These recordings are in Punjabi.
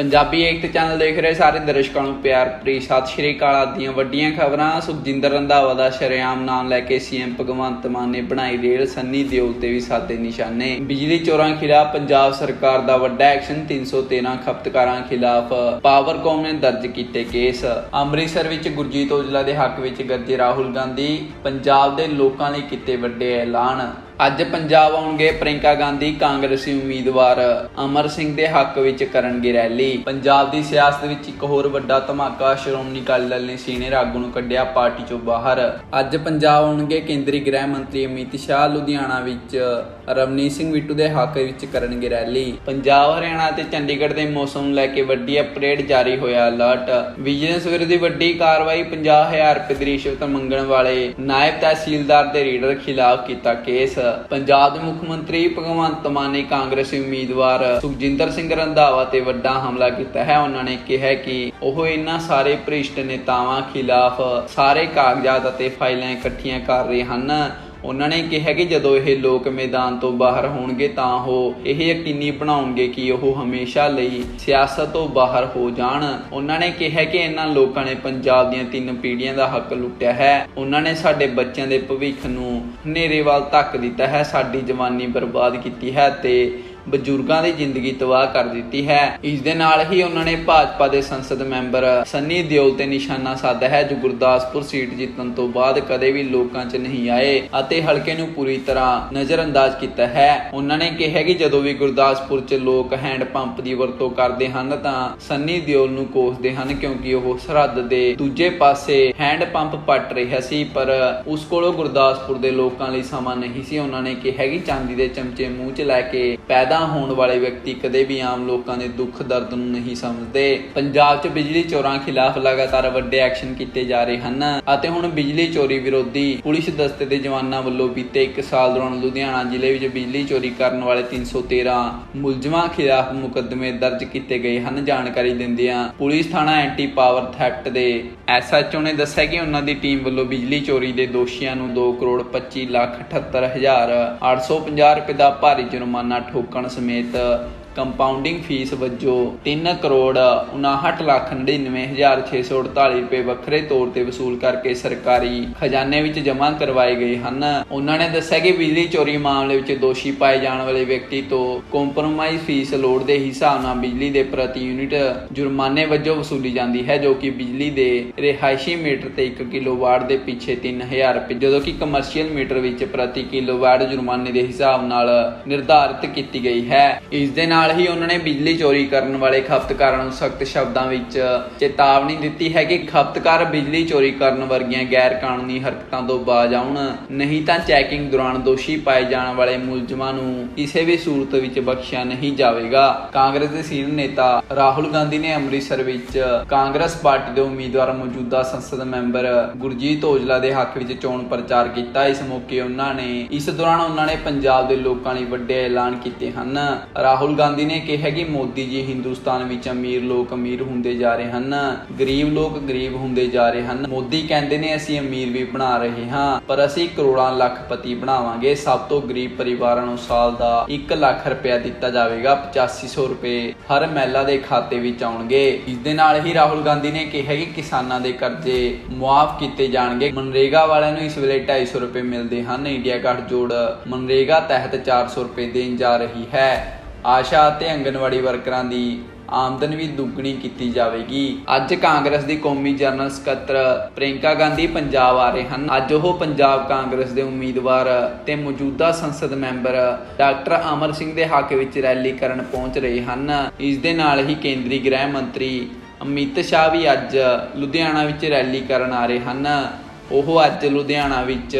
ਪੰਜਾਬੀ ਏਕਤਾ ਚੈਨਲ ਦੇਖ ਰਹੇ ਸਾਰੇ ਦਰਸ਼ਕਾਂ ਨੂੰ ਪਿਆਰ ਭਰੀ ਸਤਿ ਸ਼੍ਰੀ ਅਕਾਲ ਆਪ ਵੱਡੀਆਂ ਖਬਰਾਂ। ਸੁਖਜਿੰਦਰ ਰੰਧਾਵਾ ਦਾ ਸ਼ਰੇਆਮ ਨਾਮ ਲੈ ਕੇ ਸੀਐਮ ਭਗਵੰਤ ਮਾਨ ਨੇ ਬਣਾਈ ਰੇਲ, ਸੰਨੀ ਦਿਓਲ ਤੇ ਵੀ ਸਾਦੇ ਨਿਸ਼ਾਨੇ। ਬਿਜਲੀ ਚੋਰਾਂ ਖਿਲਾਫ ਪੰਜਾਬ ਸਰਕਾਰ ਦਾ ਵੱਡਾ ਐਕਸ਼ਨ 313 ਖਪਤਕਾਰਾਂ ਖਿਲਾਫ ਪਾਵਰਕੌਮ ਨੇ ਦਰਜ ਕੀਤੇ ਕੇਸ। ਅੰਮ੍ਰਿਤਸਰ ਵਿੱਚ ਗੁਰਜੀਤ ਔਜਲਾ ਦੇ ਹੱਕ ਵਿੱਚ ਗੱਜੇ ਰਾਹੁਲ ਗਾਂਧੀ, ਪੰਜਾਬ ਦੇ ਲੋਕਾਂ ਲਈ ਕੀਤੇ ਵੱਡੇ ਐਲਾਨ। ਅੱਜ ਪੰਜਾਬ ਆਉਣਗੇ ਪ੍ਰਿੰਕਾ ਗਾਂਧੀ, ਕਾਂਗਰਸੀ ਉਮੀਦਵਾਰ। ਅਮਰ ਸਿੰਘ ਦੇ ਹੱਕ ਵਿੱਚ ਕਰਨਗੇ ਰੈਲੀ। ਪੰਜਾਬ ਦੀ ਸਿਆਸਤ ਵਿੱਚ ਇੱਕ ਹੋਰ ਵੱਡਾ ਧਮਾਕਾ, ਸ਼੍ਰੋਮਣੀ ਅਕਾਲੀ ਦਲ ਨੇ ਸੀਨੀਅਰ ਆਗੂ ਨੂੰ ਕੱਢਿਆ ਪਾਰਟੀ ਚੋਂ ਬਾਹਰ। ਅੱਜ ਪੰਜਾਬ ਆਉਣਗੇ ਕੇਂਦਰੀ ਗ੍ਰਹਿ ਮੰਤਰੀ ਅਮਿਤ ਸ਼ਾਹ, ਲੁਧਿਆਣਾ ਵਿੱਚ ਰਵਨੀਤ ਸਿੰਘ ਬਿੱਟੂ ਦੇ ਹੱਕ ਵਿੱਚ ਕਰਨਗੇ ਰੈਲੀ। ਪੰਜਾਬ, ਹਰਿਆਣਾ ਤੇ ਚੰਡੀਗੜ੍ਹ ਦੇ ਮੌਸਮ ਨੂੰ ਲੈ ਕੇ ਵੱਡੀ ਅਪਡੇਟ ਜਾਰੀ ਹੋਇਆ ਅਲਰਟ। ਵਿਜੀਲੈਂਸ ਵਿਰੁੱਧ ਵੱਡੀ ਕਾਰਵਾਈ 50000 ਰੁਪਏ ਦੀ ਰਿਸ਼ਵਤ ਮੰਗਣ ਵਾਲੇ ਨਾਇਬ ਤਹਿਸੀਲਦਾਰ ਦੇ ਰੀਡਰ ਖਿਲਾਫ ਕੀਤਾ ਕੇਸ। ਪੰਜਾਬ ਦੇ ਮੁੱਖ ਮੰਤਰੀ ਭਗਵੰਤ ਮਾਨ ਨੇ ਕਾਂਗਰਸੀ ਉਮੀਦਵਾਰ ਸੁਖਜਿੰਦਰ ਸਿੰਘ ਰੰਧਾਵਾ ਤੇ ਵੱਡਾ ਹਮਲਾ ਕੀਤਾ ਹੈ। ਉਹਨਾਂ ਨੇ ਕਿਹਾ ਕਿ ਉਹ ਇਹਨਾਂ ਸਾਰੇ ਭ੍ਰਿਸ਼ਟ ਨੇਤਾਵਾਂ ਖਿਲਾਫ ਸਾਰੇ ਕਾਗਜ਼ਾਤ ਅਤੇ ਫਾਈਲਾਂ ਇਕੱਠੀਆਂ ਕਰ ਰਹੇ ਹਨ। ਉਹਨਾਂ ਨੇ ਕਿਹਾ ਕਿ ਜਦੋਂ ਇਹ ਲੋਕ ਮੈਦਾਨ ਤੋਂ ਬਾਹਰ ਹੋਣਗੇ ਤਾਂ ਉਹ ਇਹ ਯਕੀਨੀ ਬਣਾਉਣਗੇ ਕਿ ਉਹ ਹਮੇਸ਼ਾ ਲਈ ਸਿਆਸਤ ਤੋਂ ਬਾਹਰ ਹੋ ਜਾਣ। ਉਹਨਾਂ ਨੇ ਕਿਹਾ ਕਿ ਇਹਨਾਂ ਲੋਕਾਂ ਨੇ ਪੰਜਾਬ ਦੀਆਂ ਤਿੰਨ ਪੀੜ੍ਹੀਆਂ ਦਾ ਹੱਕ ਲੁੱਟਿਆ ਹੈ। ਉਹਨਾਂ ਨੇ ਸਾਡੇ ਬੱਚਿਆਂ ਦੇ ਭਵਿੱਖ ਨੂੰ ਹਨੇਰੇ ਵੱਲ ਧੱਕ ਦਿੱਤਾ ਹੈ। ਸਾਡੀ ਜਵਾਨੀ ਬਰਬਾਦ ਕੀਤੀ ਹੈ ਤੇ ਬਜ਼ੁਰਗਾਂ ਦੀ ਜ਼ਿੰਦਗੀ ਤਬਾਹ ਕਰ ਦਿੱਤੀ ਹੈ। ਇਸ ਦੇ ਨਾਲ ਹੀ ਉਹਨਾਂ ਨੇ ਭਾਜਪਾ ਦੇ ਸੰਸਦ ਮੈਂਬਰ ਸੰਨੀ ਦਿਓਲ ਤੇ ਨਿਸ਼ਾਨਾ ਸਾਧਿਆ ਹੈ, ਜੋ ਗੁਰਦਾਸਪੁਰ ਸੀਟ ਜਿੱਤਣ ਤੋਂ ਬਾਅਦ ਕਦੇ ਵੀ ਲੋਕਾਂ 'ਚ ਨਹੀਂ ਆਏ ਅਤੇ ਹਲਕੇ ਨੂੰ ਪੂਰੀ ਤਰ੍ਹਾਂ ਨਜ਼ਰਅੰਦਾਜ਼ ਕੀਤਾ ਹੈ। ਉਹਨਾਂ ਨੇ ਕਿਹਾ ਕਿ ਜਦੋਂ ਵੀ ਗੁਰਦਾਸਪੁਰ 'ਚ ਲੋਕ ਹੈਂਡ ਪੰਪ ਦੀ ਵਰਤੋਂ ਕਰਦੇ ਹਨ ਤਾਂ ਸੰਨੀ ਦਿਓਲ ਨੂੰ ਕੋਸਦੇ ਹਨ ਕਿਉਂਕਿ ਉਹ ਸਰਹੱਦ ਦੇ ਦੂਜੇ ਪਾਸੇ ਹੈਂਡ ਪੰਪ ਪੱਟ ਰਿਹਾ ਸੀ, ਪਰ ਉਸ ਕੋਲੋਂ ਗੁਰਦਾਸਪੁਰ ਦੇ ਲੋਕਾਂ ਲਈ ਸਮਾਂ ਨਹੀਂ ਸੀ। ਉਹਨਾਂ ਨੇ ਕਿਹਾ ਕਿ ਚਾਂਦੀ ਦੇ ਚਮਚੇ ਮੂੰਹ 'ਚ ਲੈ ਕੇ ਪੈਦਾ ਹੋਣ ਵਾਲੇ ਵਿਅਕਤੀ ਕਦੇ ਵੀ ਆਮ ਲੋਕਾਂ ਦੇ ਦੁੱਖ, ਦਰਦ ਨੂੰ ਨਹੀਂ ਸਮਝਦੇ। ਪੰਜਾਬ 'ਚ ਬਿਜਲੀ ਚੋਰਾਂ ਖਿਲਾਫ ਲਗਾਤਾਰ ਵੱਡੇ ਐਕਸ਼ਨ ਕੀਤੇ ਜਾ ਰਹੇ ਹਨ ਅਤੇ ਹੁਣ ਬਿਜਲੀ ਚੋਰੀ ਵਿਰੋਧੀ ਪੁਲਿਸ ਦਸਤੇ ਦੇ ਜਵਾਨਾਂ ਵੱਲੋਂ ਬੀਤੇ 1 ਸਾਲ ਦੌਰਾਨ ਲੁਧਿਆਣਾ ਜ਼ਿਲ੍ਹੇ ਵਿੱਚ ਬਿਜਲੀ ਚੋਰੀ ਕਰਨ ਵਾਲੇ 313 ਮੁਲਜ਼ਮਾਂ ਖਿਲਾਫ ਮੁਕੱਦਮੇ ਦਰਜ ਕੀਤੇ ਗਏ ਹਨ। ਜਾਣਕਾਰੀ ਦਿੰਦਿਆਂ ਪੁਲਿਸ ਥਾਣਾ ਐਂਟੀ ਪਾਵਰ ਥੈਫਟ ਦੇ ਐਸਐਚਓ ਨੇ ਦੱਸਿਆ ਕਿ ਉਹਨਾਂ ਦੀ ਟੀਮ ਵੱਲੋਂ ਬਿਜਲੀ ਚੋਰੀ ਦੇ ਦੋਸ਼ੀਆਂ ਨੂੰ 2 ਕਰੋੜ 25 ਲੱਖ 78 ਹਜ਼ਾਰ 850 ਰੁਪਏ ਦਾ ਭਾਰੀ ਜੁਰਮਾਨਾ ਠੋਕਣ ਸਮੇਤ ਕੰਪਾਊਂਡਿੰਗ ਫੀਸ ਵਜੋਂ 3 ਕਰੋੜ 59 ਲੱਖ 99648 ਰੁਪਏ ਵੱਖਰੇ ਤੌਰ ਤੇ ਵਸੂਲ ਕਰਕੇ ਸਰਕਾਰੀ ਖਜ਼ਾਨੇ ਵਿੱਚ ਜਮ੍ਹਾਂ ਕਰਵਾਏ ਗਏ ਹਨ। ਉਹਨਾਂ ਨੇ ਦੱਸਿਆ ਕਿ ਬਿਜਲੀ ਚੋਰੀ ਮਾਮਲੇ ਵਿੱਚ ਦੋਸ਼ੀ ਪਾਏ ਜਾਣ ਵਾਲੇ ਵਿਅਕਤੀ ਤੋਂ ਕੰਪਰੋਮਾਈਜ਼ ਫੀਸ ਲੋੜ ਦੇ ਹਿਸਾਬ ਨਾਲ ਬਿਜਲੀ ਦੇ ਪ੍ਰਤੀ ਯੂਨਿਟ ਜੁਰਮਾਨੇ ਵਜੋਂ ਵਸੂਲੀ ਜਾਂਦੀ ਹੈ, ਜੋ ਕਿ ਬਿਜਲੀ ਦੇ ਰਿਹਾਇਸ਼ੀ ਮੀਟਰ ਤੇ 1 ਕਿਲੋਵਾਟ ਦੇ ਪਿੱਛੇ 3000 ਰੁਪਏ, ਜਦੋਂ ਕਿ ਕਮਰਸ਼ੀਅਲ ਮੀਟਰ ਵਿੱਚ ਪ੍ਰਤੀ ਕਿਲੋਵਾਟ ਜੁਰਮਾਨੇ ਦੇ ਹਿਸਾਬ ਨਾਲ ਨਿਰਧਾਰਿਤ ਕੀਤੀ ਗਈ ਹੈ। ਇਸ ਦੇ ਨਾਲ ਨਾਲ ਹੀ ਉਹਨਾਂ ਨੇ ਬਿਜਲੀ ਚੋਰੀ ਕਰਨ ਵਾਲੇ ਖਪਤਕਾਰਾਂ ਨੂੰ ਸਖਤ ਸ਼ਬਦਾਂ ਵਿੱਚ ਚੇਤਾਵਨੀ ਦਿੱਤੀ ਹੈ ਕਿ ਖਪਤਕਾਰ ਬਿਜਲੀ ਚੋਰੀ ਕਰਨ ਵਰਗੀਆਂ ਗੈਰ ਕਾਨੂੰਨੀ ਹਰਕਤਾਂ ਤੋਂ ਬਾਜ਼ ਆਉਣ। ਨਹੀਂ ਤਾਂ ਚੈਕਿੰਗ ਦੌਰਾਨ ਦੋਸ਼ੀ ਪਾਏ ਜਾਣ ਵਾਲੇ ਮੁਲਜ਼ਮਾਂ ਨੂੰ ਕਿਸੇ ਵੀ ਸੂਰਤ ਵਿੱਚ ਬਖਸ਼ਿਆ ਨਹੀਂ ਜਾਵੇਗਾ। ਕਾਂਗਰਸ ਦੇ ਸੀਨੀਅਰ ਨੇਤਾ ਰਾਹੁਲ ਗਾਂਧੀ ਨੇ ਅੰਮ੍ਰਿਤਸਰ ਵਿੱਚ ਕਾਂਗਰਸ ਪਾਰਟੀ ਦੇ ਉਮੀਦਵਾਰ ਮੌਜੂਦਾ ਸੰਸਦ ਮੈਂਬਰ ਗੁਰਜੀਤ ਔਜਲਾ ਦੇ ਹੱਕ ਵਿੱਚ ਚੋਣ ਪ੍ਰਚਾਰ ਕੀਤਾ। ਇਸ ਮੌਕੇ ਉਹਨਾਂ ਨੇ, ਇਸ ਦੌਰਾਨ ਉਹਨਾਂ ਨੇ ਪੰਜਾਬ ਦੇ ਲੋਕਾਂ ਲਈ ਵੱਡੇ ਐਲਾਨ ਕੀਤੇ ਹਨ। ਰਾਹੁਲ ਗਾਂਧੀ ਨੇ ਕਿਹਾ ਕਿ ਮੋਦੀ ਜੀ ਹਿੰਦੁਸਤਾਨ ਵਿੱਚ ਅਮੀਰ ਲੋਕ ਅਮੀਰ ਹੁੰਦੇ ਜਾ ਰਹੇ ਹਨ, ਗਰੀਬ ਲੋਕ ਗਰੀਬ ਹੁੰਦੇ ਜਾ ਰਹੇ ਹਨ। ਮੋਦੀ ਕਹਿੰਦੇ ਨੇ, ਅਸੀਂ ਅਮੀਰ ਵੀ ਬਣਾ ਰਹੇ ਹਾਂ, ਪਰ ਅਸੀਂ ਕਰੋੜਾਂ ਲੱਖਪਤੀ ਬਣਾਵਾਂਗੇ। ਸਭ ਤੋਂ ਗਰੀਬ ਪਰਿਵਾਰਾਂ ਨੂੰ ਸਾਲ ਦਾ 1 ਲੱਖ ਰੁਪਇਆ ਦਿੱਤਾ ਜਾਵੇਗਾ 8500 ਰੁਪਏ ਹਰ ਮਹਿਲਾ ਦੇ ਖਾਤੇ ਵਿੱਚ ਆਉਣਗੇ। ਇਸ ਦੇ ਨਾਲ ਹੀ ਰਾਹੁਲ ਗਾਂਧੀ ਨੇ ਕਿਹਾ ਕਿ ਕਿਸਾਨਾਂ ਦੇ ਕਰਜ਼ੇ ਮੁਆਫ ਕੀਤੇ ਜਾਣਗੇ। ਮਨਰੇਗਾ ਵਾਲਿਆਂ ਨੂੰ ਇਸ ਵੇਲੇ 250 ਰੁਪਏ ਮਿਲਦੇ ਹਨ। ਇੰਡੀਆ ਗੱਠਜੋੜ ਮਨਰੇਗਾ ਤਹਿਤ 400 ਰੁਪਏ ਦੇਣ ਜਾ ਰਹੀ ਹੈ। ਆਸ਼ਾ ਅਤੇ ਆਂਗਨਵਾੜੀ ਵਰਕਰਾਂ ਦੀ ਆਮਦਨ ਵੀ ਦੁੱਗਣੀ ਕੀਤੀ ਜਾਵੇਗੀ। ਅੱਜ ਕਾਂਗਰਸ ਦੀ ਕੌਮੀ ਜਨਰਲ ਸਕੱਤਰ ਪ੍ਰਿੰਕਾ ਗਾਂਧੀ ਪੰਜਾਬ ਆ ਰਹੇ ਹਨ। ਅੱਜ ਉਹ ਪੰਜਾਬ ਕਾਂਗਰਸ ਦੇ ਉਮੀਦਵਾਰ ਤੇ ਮੌਜੂਦਾ ਸੰਸਦ ਮੈਂਬਰ ਡਾਕਟਰ ਅਮਰ ਸਿੰਘ ਦੇ ਹੱਕ ਵਿੱਚ ਰੈਲੀ ਕਰਨ ਪਹੁੰਚ ਰਹੇ ਹਨ। ਇਸ ਦੇ ਨਾਲ ਹੀ ਕੇਂਦਰੀ ਗ੍ਰਹਿ ਮੰਤਰੀ ਅਮਿਤ ਸ਼ਾਹ ਵੀ ਅੱਜ ਲੁਧਿਆਣਾ ਵਿੱਚ ਰੈਲੀ ਕਰਨ ਆ ਰਹੇ ਹਨ। ਉਹ ਅੱਜ ਲੁਧਿਆਣਾ ਵਿੱਚ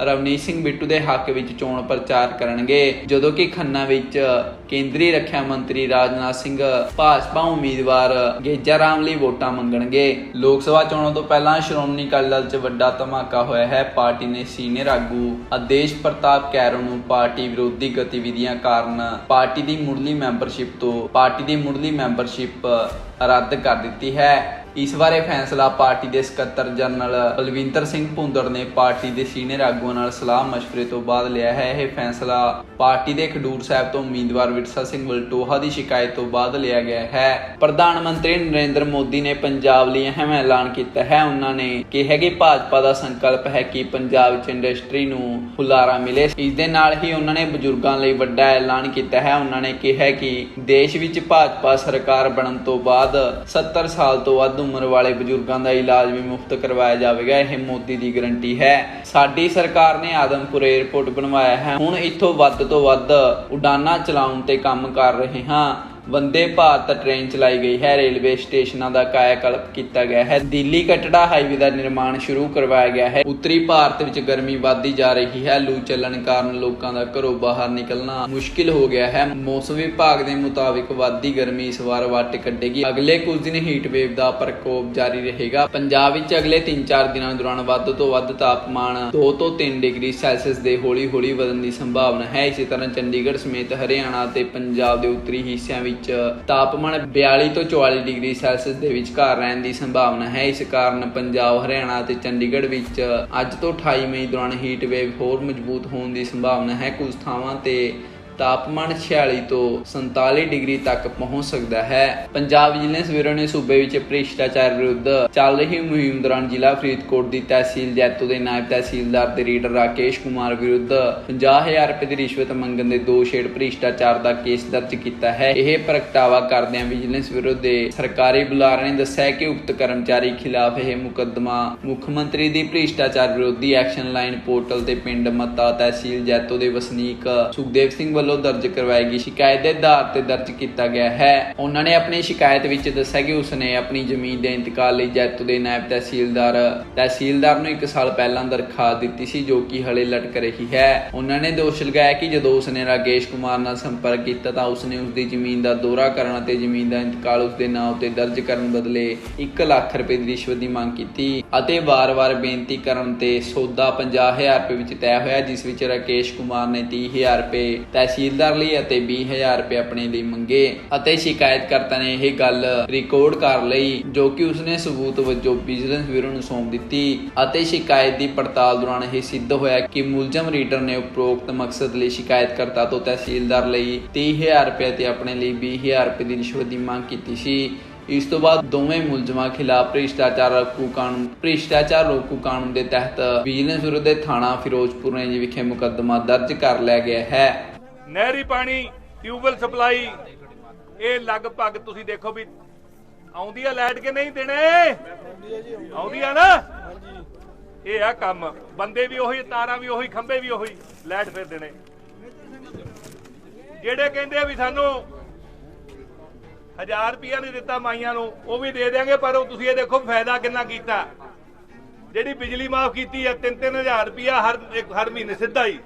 ਰਵਨੀਤ ਸਿੰਘ ਬਿੱਟੂ ਦੇ ਹੱਕ ਵਿੱਚ ਚੋਣ ਪ੍ਰਚਾਰ ਕਰਨਗੇ, ਜਦੋਂ ਕਿ ਖੰਨਾ ਵਿੱਚ ਕੇਂਦਰੀ ਰੱਖਿਆ ਮੰਤਰੀ ਰਾਜਨਾਥ ਸਿੰਘ ਭਾਜਪਾ ਉਮੀਦਵਾਰ ਗੇਜਾ ਰਾਮ ਲਈ ਵੋਟਾਂ ਮੰਗਣਗੇ। ਲੋਕ ਸਭਾ ਚੋਣਾਂ ਤੋਂ ਪਹਿਲਾਂ ਸ਼੍ਰੋਮਣੀ ਅਕਾਲੀ ਦਲ 'ਚ ਵੱਡਾ ਧਮਾਕਾ ਹੋਇਆ ਹੈ। ਪਾਰਟੀ ਨੇ ਸੀਨੀਅਰ ਆਗੂ ਆਦੇਸ਼ ਪ੍ਰਤਾਪ ਕੈਰੋ ਨੂੰ ਪਾਰਟੀ ਵਿਰੋਧੀ ਗਤੀਵਿਧੀਆਂ ਕਾਰਨ ਪਾਰਟੀ ਦੀ ਮੁੱਢਲੀ ਮੈਂਬਰਸ਼ਿਪ ਤੋਂ ਪਾਰਟੀ ਦੀ ਮੁੱਢਲੀ ਮੈਂਬਰਸ਼ਿਪ ਰੱਦ ਕਰ ਦਿੱਤੀ ਹੈ। ਇਸ ਬਾਰੇ ਫੈਸਲਾ ਪਾਰਟੀ ਦੇ ਸਕੱਤਰ ਜਨਰਲ ਬਲਵਿੰਦਰ ਸਿੰਘ ਭੁੰਦੜ ਨੇ ਪਾਰਟੀ ਦੇ ਸੀਨੀਅਰ ਆਗੂ ਆਗੂਆਂ ਨਾਲ ਸਲਾਹ ਮਸ਼ਵਰੇ ਤੋਂ ਬਾਅਦ ਲਿਆ ਹੈ। ਇਹ ਫੈਸਲਾ ਪਾਰਟੀ ਦੇ ਖਡੂਰ ਸਾਹਿਬ ਤੋਂ ਉਮੀਦਵਾਰ ਵਿਰਸਾ ਸਿੰਘ ਵਲਟੋਹਾ ਦੀ ਸ਼ਿਕਾਇਤ ਤੋਂ ਬਾਅਦ ਲਿਆ ਗਿਆ ਹੈ। ਪ੍ਰਧਾਨ ਮੰਤਰੀ ਨਰਿੰਦਰ ਮੋਦੀ ਨੇ ਪੰਜਾਬ ਲਈ ਅਹਿਮ ਐਲਾਨ ਕੀਤਾ ਹੈ। ਉਹਨਾਂ ਨੇ ਕਿਹਾ ਕਿ ਭਾਜਪਾ ਦਾ ਸੰਕਲਪ ਹੈ ਕਿ ਪੰਜਾਬ ਵਿੱਚ ਇੰਡਸਟਰੀ ਨੂੰ ਹੁਲਾਰਾ ਮਿਲੇ। ਇਸ ਦੇ ਨਾਲ ਹੀ ਉਹਨਾਂ ਨੇ ਬਜ਼ੁਰਗਾਂ ਲਈ ਵੱਡਾ ਐਲਾਨ ਕੀਤਾ ਹੈ। ਉਹਨਾਂ ਨੇ ਕਿਹਾ ਕਿ ਦੇਸ਼ ਵਿੱਚ ਭਾਜਪਾ ਸਰਕਾਰ ਬਣਨ ਤੋਂ ਬਾਅਦ 70 ਸਾਲ ਤੋਂ ਵੱਧ ਉਮਰ ਵਾਲੇ ਬਜ਼ੁਰਗਾਂ ਦਾ ਇਲਾਜ ਵੀ ਮੁਫਤ ਕਰਵਾਇਆ ਜਾਵੇਗਾ। ਇਹ ਮੋਦੀ ਦੀ ਗਰੰਟੀ ਹੈ। ਸਾਡੀ ਸਰਕਾਰ ਸਰਕਾਰ ਨੇ ਆਦਮਪੁਰ 에ਅਰਪੋਰਟ ਬਣਵਾਇਆ ਹੈ। ਹੁਣ ਇੱਥੋਂ ਵੱਧ ਤੋਂ ਵੱਧ ਉਡਾਨਾਂ ਚਲਾਉਣ ਤੇ ਕੰਮ ਕਰ ਰਹੇ ਹਾਂ। ਵੰਦੇ ਭਾਰਤ ਟ੍ਰੇਨ ਚਲਾਈ ਗਈ ਹੈ। ਰੇਲਵੇ ਸਟੇਸ਼ਨਾਂ ਦਾ ਕਾਇਆਕਲਪ ਕੀਤਾ ਗਿਆ ਹੈ। ਦਿੱਲੀ ਕਟੜਾ ਹਾਈਵੇ ਦਾ ਨਿਰਮਾਣ ਸ਼ੁਰੂ ਕਰਵਾਇਆ ਗਿਆ ਹੈ। ਉੱਤਰੀ ਭਾਰਤ ਵਿੱਚ ਗਰਮੀ ਵਧਦੀ ਜਾ ਰਹੀ ਹੈ। ਲੂ ਚੱਲਣ ਕਾਰਨ ਲੋਕਾਂ ਦਾ ਘਰੋਂ ਬਾਹਰ ਨਿਕਲਣਾ ਮੁਸ਼ਕਿਲ ਹੋ ਗਿਆ ਹੈ। ਮੌਸਮ ਵਿਭਾਗ ਦੇ ਮੁਤਾਬਿਕ ਵਧਦੀ ਗਰਮੀ ਇਸ ਵਾਰ ਵੱਟ ਕੱਢੇਗੀ। ਅਗਲੇ ਕੁਝ ਦਿਨ ਹੀਟ ਵੇਵ ਦਾ ਪ੍ਰਕੋਪ ਜਾਰੀ ਰਹੇਗਾ। ਪੰਜਾਬ ਵਿੱਚ ਅਗਲੇ 3-4 ਦਿਨਾਂ ਦੌਰਾਨ ਵੱਧ ਤੋਂ ਵੱਧ ਤਾਪਮਾਨ 2 ਤੋਂ 3 ਡਿਗਰੀ ਸੈਲਸੀਅਸ ਦੇ ਹੌਲੀ-ਹੌਲੀ ਵਧਣ ਦੀ ਸੰਭਾਵਨਾ ਹੈ। ਇਸੇ ਤਰ੍ਹਾਂ ਚੰਡੀਗੜ੍ਹ ਸਮੇਤ ਹਰਿਆਣਾ ਤੇ ਪੰਜਾਬ ਦੇ ਉੱਤਰੀ ਹਿੱਸਿਆਂ ਵਿੱਚ ਤਾਪਮਾਨ 42 ਤੋਂ 44 ਡਿਗਰੀ ਸੈਲਸੀਅਸ ਦੇ ਵਿਚਕਾਰ ਰਹਿਣ ਦੀ ਸੰਭਾਵਨਾ ਹੈ। ਇਸ ਕਾਰਨ ਪੰਜਾਬ, ਹਰਿਆਣਾ ਅਤੇ ਚੰਡੀਗੜ੍ਹ ਵਿੱਚ ਅੱਜ ਤੋਂ 28 ਮਈ ਦੌਰਾਨ ਹੀਟ ਵੇਵ ਹੋਰ ਮਜ਼ਬੂਤ ਹੋਣ ਦੀ ਸੰਭਾਵਨਾ ਹੈ। ਕੁਝ ਥਾਵਾਂ ਤੇ ਤਾਪਮਾਨ 46 ਤੋਂ 47 ਡਿਗਰੀ ਤੱਕ ਪਹੁੰਚ ਸਕਦਾ ਹੈ। ਪੰਜਾਬ ਵਿਜੀਲੈਂਸ ਬਿਊਰੋ ਨੇ ਸੂਬੇ ਵਿੱਚ ਭ੍ਰਿਸ਼ਟਾਚਾਰ ਵਿਰੁੱਧ ਚੱਲ ਰਹੀ ਮੁਹਿੰਮ ਦੌਰਾਨ ਜ਼ਿਲ੍ਹਾ ਫਰੀਦਕੋਟ ਦੀ ਤਹਿਸੀਲ ਜੈਤੋ ਦੇ ਨਾਇਬ ਤਹਿਸੀਲਦਾਰ ਦੇ ਰੀਡਰ ਰਾਕੇਸ਼ ਕੁਮਾਰ ਵਿਰੁੱਧ 50000 ਰੁਪਏ ਦੀ ਰਿਸ਼ਵਤ ਮੰਗਣ ਦੇ ਦੋ ਛੇੜ ਭ੍ਰਿਸ਼ਟਾਚਾਰ ਦਾ ਕੇਸ ਦਰਜ ਕੀਤਾ ਹੈ। ਇਹ ਪ੍ਰਗਟਾਵਾ ਕਰਦਿਆਂ ਵਿਜੀਲੈਂਸ ਬਿਊਰੋ ਦੇ ਸਰਕਾਰੀ ਬੁਲਾਰੇ ਨੇ ਦੱਸਿਆ ਕਿ ਉਕਤ ਕਰਮਚਾਰੀ ਖਿਲਾਫ ਇਹ ਮੁਕੱਦਮਾ ਮੁੱਖ ਮੰਤਰੀ ਦੀ ਭ੍ਰਿਸ਼ਟਾਚਾਰ ਵਿਰੋਧੀ ਐਕਸ਼ਨ ਲਾਈਨ ਪੋਰਟਲ ਤੇ ਪਿੰਡ ਮੱਤਾ ਤਹਿਸੀਲ ਜੈਤੋ ਦੇ ਵਸਨੀਕ ਸੁਖਦੇਵ ਸਿੰਘ ਵੱਲੋਂ ਦਰਜ ਕਰਵਾਈ ਗਈ ਸ਼ਿਕਾਇਤ ਦੇ ਆਧਾਰ ਤੇ ਦਰਜ ਕੀਤਾ ਗਿਆ ਹੈ। ਉਹਨਾਂ ਨੇ ਆਪਣੀ ਸ਼ਿਕਾਇਤ ਵਿੱਚ ਦੱਸਿਆ ਕਿ ਉਸਨੇ ਆਪਣੀ ਜ਼ਮੀਨ ਦੇ ਇੰਤਕਾਲ ਲਈ ਜੈਤੋ ਦੇ ਨਾਇਬ ਤਹਿਸੀਲਦਾਰ ਤਹਿਸੀਲਦਾਰ ਨੂੰ 1 ਸਾਲ ਪਹਿਲਾਂ ਦਰਖਾਸਤ ਦਿੱਤੀ ਸੀ, ਜੋ ਕਿ ਹਲੇ ਲਟਕ ਰਹੀ ਹੈ। ਉਹਨਾਂ ਨੇ ਦੋਸ਼ ਲਗਾਇਆ ਕਿ ਜਦੋਂ ਉਸਨੇ ਰਾਕੇਸ਼ ਕੁਮਾਰ ਨਾਲ ਸੰਪਰਕ ਕੀਤਾ ਤਾਂ ਉਸਨੇ ਉਸਦੀ ਜ਼ਮੀਨ ਦਾ ਦੌਰਾ ਕਰਨ ਅਤੇ ਜ਼ਮੀਨ ਦਾ ਇੰਤਕਾਲ ਉਸਦੇ ਨਾਂ ਉੱਤੇ ਦਰਜ ਕਰਨ ਬਦਲੇ 1 ਲੱਖ ਰੁਪਏ ਦੀ ਰਿਸ਼ਵਤ ਦੀ ਮੰਗ ਕੀਤੀ ਅਤੇ ਵਾਰ-ਵਾਰ ਬੇਨਤੀ ਕਰਨ ਤੇ ਸੌਦਾ 50000 ਰੁਪਏ ਵਿੱਚ ਤੈਅ ਹੋਇਆ, ਜਿਸ ਵਿੱਚ ਰਾਕੇਸ਼ ਕੁਮਾਰ ਨੇ 30000 ਰੁਪਏ ਤਹਿਸੀਲਦਾਰ ਲਈ ਅਤੇ 20000 ਰੁਪਏ ਆਪਣੇ ਲਈ ਮੰਗੇ ਅਤੇ ਸ਼ਿਕਾਇਤਕਰਤਾ ਨੇ ਇਹ ਗੱਲ ਰਿਕਾਰਡ ਕਰ ਲਈ, ਜੋ ਕਿ ਉਸਨੇ ਸਬੂਤ ਵਜੋਂ ਵਿਜੀਲੈਂਸ ਬਿਊਰੋ ਨੂੰ ਸੌਂਪ ਦਿੱਤੀ ਅਤੇ ਸ਼ਿਕਾਇਤ ਦੀ ਪੜਤਾਲ ਦੌਰਾਨ ਇਹ ਸਿੱਧ ਹੋਇਆ ਕਿ ਮੁਲਜ਼ਮ ਰੀਡਰ ਨੇ ਉਪਰੋਕਤ ਮਕਸਦ ਲਈ ਸ਼ਿਕਾਇਤਕਰਤਾ ਤੋਂ ਤਹਿਸੀਲਦਾਰ ਲਈ 30000 ਰੁਪਏ ਤੇ ਆਪਣੇ ਲਈ 20000 ਰੁਪਏ ਦੀ ਰਿਸ਼ਵਤ ਦੀ ਮੰਗ ਕੀਤੀ ਸੀ। ਇਸ ਤੋਂ ਬਾਅਦ ਦੋਵੇਂ ਮੁਲਜ਼ਮਾਂ ਖਿਲਾਫ ਭ੍ਰਿਸ਼ਟਾਚਾਰ ਰੋਕੂ ਕਾਨੂੰਨ, ਭ੍ਰਿਸ਼ਟਾਚਾਰ ਰੋਕੂ ਕਾਨੂੰਨ ਦੇ ਤਹਿਤ ਵਿਜੀਲੈਂਸ ਬਿਊਰੋ ਦੇ ਥਾਣਾ ਫਿਰੋਜ਼ਪੁਰ ਰੇਂਜ ਵਿਖੇ ਮੁਕੱਦਮਾ ਦਰਜ ਕਰ ਲਿਆ ਗਿਆ ਹੈ। ਨਹਿਰੀ ਪਾਣੀ, ਟਿਊਬਵੈਲ ਸਪਲਾਈ, ਇਹ ਲਗਭਗ ਤੁਸੀਂ ਦੇਖੋ ਵੀ ਆਉਂਦੀ ਆ ਲਾਈਟ ਕਿ ਨਹੀਂ ਦੇਣੇ ਆਉਂਦੀ ਆ ਨਾ? ਇਹ ਆ ਕੰਮ। ਬੰਦੇ ਵੀ ਉਹੀ, ਤਾਰਾਂ ਵੀ ਉਹੀ, ਖੰਭੇ ਵੀ ਉਹੀ ਲਾਈਟ ਫਿਰ ਦੇਣੇ ਜਿਹੜੇ ਕਹਿੰਦੇ ਆ ਵੀ ਸਾਨੂੰ 1000 ਰੁਪਿਆ ਨਹੀਂ ਦਿੱਤਾ ਮਾਈਆਂ ਨੂੰ, ਉਹ ਵੀ ਦੇ ਦੇਾਂਗੇ ਪਰ ਉਹ ਤੁਸੀਂ ਇਹ ਦੇਖੋ ਫਾਇਦਾ ਕਿੰਨਾ ਕੀਤਾ। ਜਿਹੜੀ ਬਿਜਲੀ ਮਾਫ ਕੀਤੀ ਆ 3-3000 ਰੁਪਿਆ ਹਰ, ਇੱਕ ਹਰ ਮਹੀਨੇ ਸਿੱਧਾ ਹੀ।